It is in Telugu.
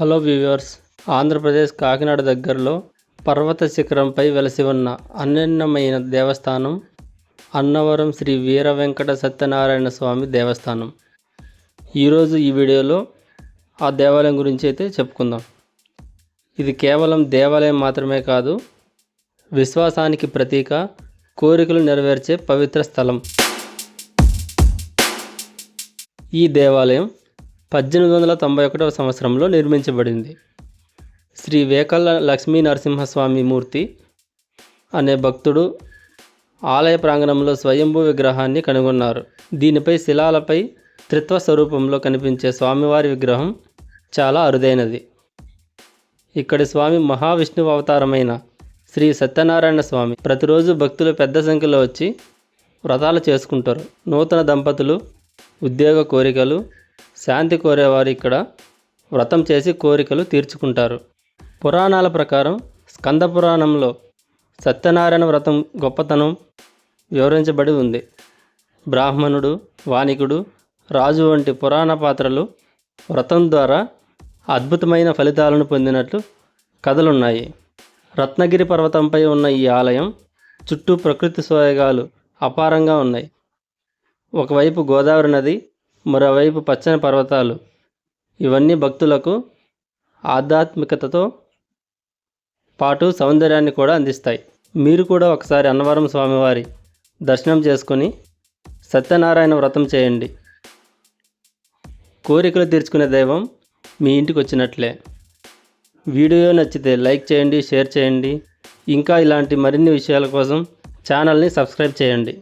హలో వ్యూవర్స్ ఆంధ్రప్రదేశ్ కాకినాడ దగ్గరలో పర్వత శిఖరంపై వెలసి ఉన్న అనన్యమైన దేవస్థానం అన్నవరం శ్రీ వీర వెంకట సత్యనారాయణ స్వామి దేవస్థానం. ఈరోజు ఈ వీడియోలో ఆ దేవాలయం గురించి అయితే చెప్పుకుందాం. ఇది కేవలం దేవాలయం మాత్రమే కాదు విశ్వాసానికి ప్రతీక కోరికలు నెరవేర్చే పవిత్ర స్థలం. ఈ దేవాలయం పద్దెనిమిది వందల తొంభై ఒకటవ సంవత్సరంలో నిర్మించబడింది. శ్రీ వేకల్ల లక్ష్మీ నరసింహస్వామి మూర్తి అనే భక్తుడు ఆలయ ప్రాంగణంలో స్వయంభూ విగ్రహాన్ని కనుగొన్నారు. దీనిపై శిలాలపై త్రిత్వ స్వరూపంలో కనిపించే స్వామివారి విగ్రహం చాలా అరుదైనది. ఇక్కడి స్వామి మహావిష్ణువు అవతారమైన శ్రీ సత్యనారాయణ స్వామి ప్రతిరోజు భక్తులు పెద్ద సంఖ్యలో వచ్చి వ్రతాలు చేసుకుంటారు. నూతన దంపతులు ఉద్యోగ కోరికలు శాంతి కోరేవారు ఇక్కడ వ్రతం చేసి కోరికలు తీర్చుకుంటారు. పురాణాల ప్రకారం స్కంద పురాణంలో సత్యనారాయణ వ్రతం గొప్పతనం వివరించబడి ఉంది. బ్రాహ్మణుడు వాణికుడు రాజు వంటి పురాణ పాత్రలు వ్రతం ద్వారా అద్భుతమైన ఫలితాలను పొందినట్లు కథలున్నాయి. రత్నగిరి పర్వతంపై ఉన్న ఈ ఆలయం చుట్టూ ప్రకృతి సోయగాలు అపారంగా ఉన్నాయి. ఒకవైపు గోదావరి నది మరోవైపు పచ్చని పర్వతాలు. ఇవన్నీ భక్తులకు ఆధ్యాత్మికతతో పాటు సౌందర్యాన్ని కూడా అందిస్తాయి. మీరు కూడా ఒకసారి అన్నవరం స్వామివారి దర్శనం చేసుకొని సత్యనారాయణ వ్రతం చేయండి. కోరికలు తీర్చుకునే దైవం మీ ఇంటికి వచ్చినట్లే. వీడియో నచ్చితే లైక్ చేయండి షేర్ చేయండి. ఇంకా ఇలాంటి మరిన్ని విషయాల కోసం ఛానల్ని సబ్స్క్రైబ్ చేయండి.